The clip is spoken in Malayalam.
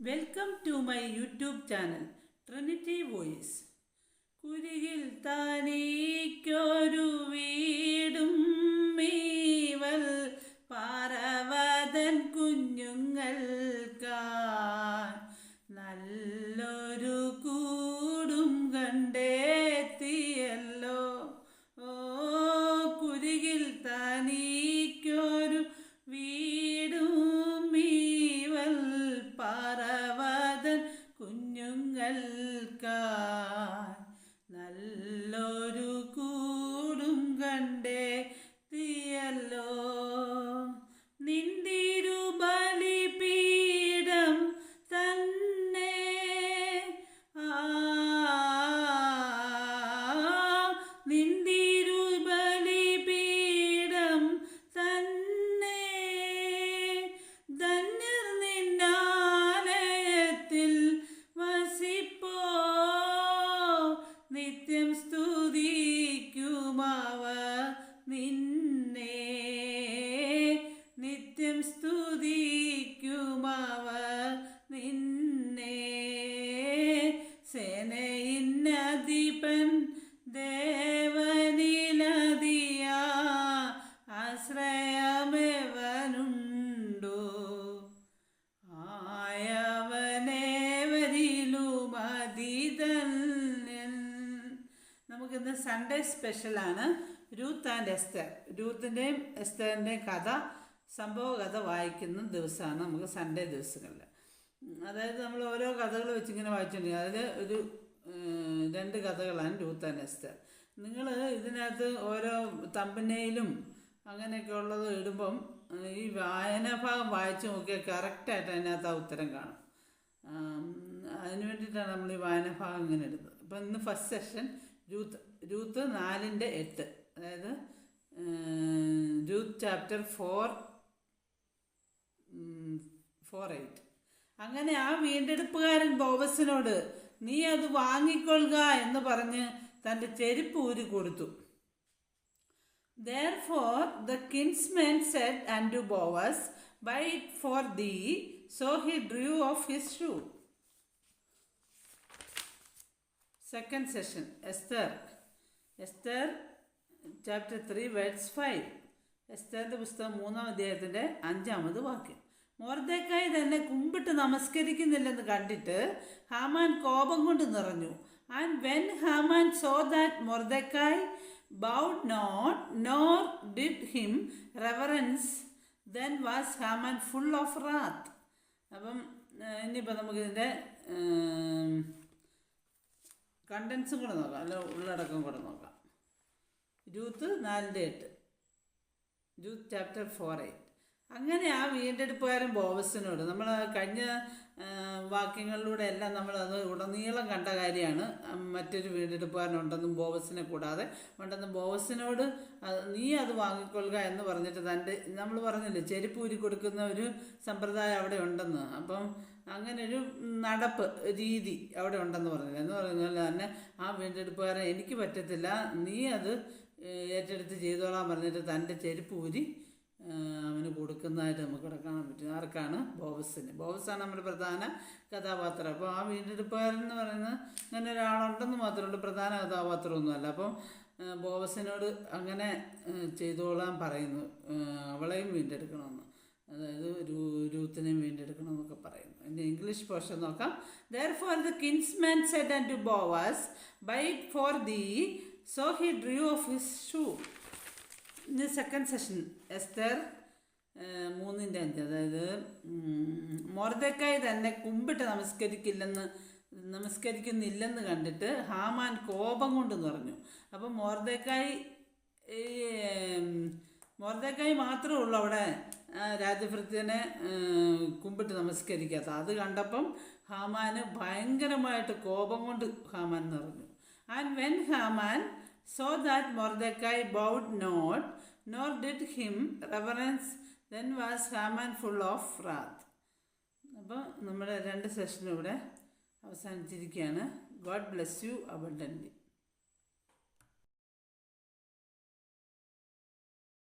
Welcome to my YouTube channel Trinity Voice കുരികിൽ തനിക്കൊരു വീട് കൂടും നമുക്കിന്ന് സൺഡേ സ്പെഷ്യലാണ് രൂത്ത് ആൻഡ് എസ്തർ രൂത്തിന്റെയും എസ്തറിന്റെയും കഥ സംഭവ കഥ വായിക്കുന്ന ദിവസമാണ് നമുക്ക് സൺഡേ ദിവസങ്ങളിൽ. അതായത് നമ്മൾ ഓരോ കഥകൾ വെച്ചിങ്ങനെ വായിച്ചിട്ടുണ്ടെങ്കിൽ അതിൽ ഒരു രണ്ട് കഥകളാണ് രൂത്ത് ആൻഡ് എസ്തർ നിങ്ങൾ ഇതിനകത്ത് ഓരോ തമ്പനയിലും അങ്ങനെയൊക്കെ ഉള്ളത് ഇടുമ്പം ഈ വായനാഭാഗം വായിച്ച് നോക്കിയാൽ കറക്റ്റായിട്ട് അതിനകത്ത് ആ ഉത്തരം കാണും. അതിന് വേണ്ടിയിട്ടാണ് നമ്മൾ ഈ വായനാഭാഗം ഇങ്ങനെ ഇടുന്നത്. അപ്പം ഇന്ന് ഫസ്റ്റ് സെഷൻ രൂത്ത് രൂത്ത് നാലിന്റെ എട്ട്. അതായത് Ruth chapter four four eight. അങ്ങനെ ആ വീണ്ടെടുപ്പുകാരൻ ബോബസിനോട് നീ അത് വാങ്ങിക്കൊള്ളുക എന്ന് പറഞ്ഞ് തന്റെ ചെരുപ്പ് ഊരി കൊടുത്തു. Therefore the kinsman said and Boaz buy it for thee so he drew off his shoe. Second session Esther Esther chapter 3, verse 5. എസ്തറിന്റെ പുസ്തകം മൂന്നാം അധ്യായത്തിന്റെ അഞ്ചാമത് വാക്യം. മോർദേക്കായി തന്നെ കുമ്പിട്ട് നമസ്കരിക്കുന്നില്ലെന്ന് കണ്ടിട്ട് ഹാമാൻ കോപം കൊണ്ട് നിറഞ്ഞു. And when Haman saw that Mordecai bowed not nor did him reverence then was Haman full of wrath അപ്പം ഇനിയിപ്പോൾ നമുക്കിതിന്റെ കണ്ടൻസും കൂടെ നോക്കാം. അല്ല ഉള്ളടക്കം കൂടെ നോക്കാം. ജൂത്ത് നാലിന്റെ എട്ട്. ജൂത്ത് ചാപ്റ്റർ ഫോർ എയ്റ്റ് അങ്ങനെ ആ വീണ്ടെടുപ്പുകാരൻ ബോബസിനോട് നമ്മൾ കഴിഞ്ഞ വാക്യങ്ങളിലൂടെ എല്ലാം നമ്മൾ അത് ഉടനീളം കണ്ട കാര്യമാണ്. മറ്റൊരു വീണ്ടെടുപ്പുകാരനുണ്ടെന്നും ബോവസിനെ കൂടാതെ. ഉണ്ടെന്നും ബോവസിനോട് നീ അത് വാങ്ങിക്കൊള്ളുക എന്ന് പറഞ്ഞിട്ട് തന്റെ നമ്മൾ പറഞ്ഞില്ലേ ചെരുപ്പ് ഊരി കൊടുക്കുന്ന ഒരു സമ്പ്രദായം അവിടെ ഉണ്ടെന്ന്. അപ്പം അങ്ങനൊരു നടപ്പ് രീതി അവിടെ ഉണ്ടെന്ന് പറഞ്ഞില്ല. എന്ന് പറഞ്ഞാൽ തന്നെ ആ വീണ്ടെടുപ്പുകാരൻ എനിക്ക് പറ്റത്തില്ല. നീ അത് ഏറ്റെടുത്ത് ചെയ്തോളാൻ പറഞ്ഞിട്ട് തന്റെ ചെരുപ്പ് ഊരി അവന് കൊടുക്കുന്നതായിട്ട് നമുക്ക് കിടക്കാൻ പറ്റും. ആർക്കാണ്? ബോബസിന്. ബോബസാണ് നമ്മുടെ പ്രധാന കഥാപാത്രം. അപ്പോൾ ആ വീണ്ടെടുപ്പുകാരൻ എന്ന് പറയുന്നത് അങ്ങനെ ഒരാളുണ്ടെന്ന് മാത്രമുണ്ട് പ്രധാന കഥാപാത്രമൊന്നുമല്ല. അപ്പം ബോബസിനോട് അങ്ങനെ ചെയ്തോളാൻ പറയുന്നു. അവളെയും വീണ്ടെടുക്കണമെന്ന്. അതായത് ഒരു രൂത്തിനെയും വീണ്ടെടുക്കണം എന്നൊക്കെ പറയുന്നു. എന്റെ ഇംഗ്ലീഷ് പോർഷൻ നോക്കാം. Therefore the kinsman said and to Boaz buy for thee so he drew off his shoe ഇനി സെക്കൻഡ് സെഷൻ എസ്തർ മൂന്നിന്റെ അഞ്ച്. അതായത് മോർദക്കായി തന്നെ കുമ്പിട്ട് നമസ്കരിക്കില്ലെന്ന് നമസ്കരിക്കുന്നില്ലെന്ന് കണ്ടിട്ട് ഹാമാൻ കോപം കൊണ്ട് നിറഞ്ഞു അപ്പം മോർദക്കായി മോർദക്കായി മാത്രമേ ഉള്ളൂ അവിടെ രാജഭൃത്തിനെ കുമ്പിട്ട് നമസ്കരിക്കാത്ത അത് കണ്ടപ്പം ഹാമാന് ഭയങ്കരമായിട്ട് കോപം കൊണ്ട് ഹാമാൻ നിറഞ്ഞു and when Haman saw that Mordecai bowed not nor did him reverence then was Haman full of wrath അപ്പോൾ നമ്മുടെ രണ്ട് സെഷനും ഇവിടെ അവസാനിച്ചിരിക്കുകയാണ്. God bless you abundant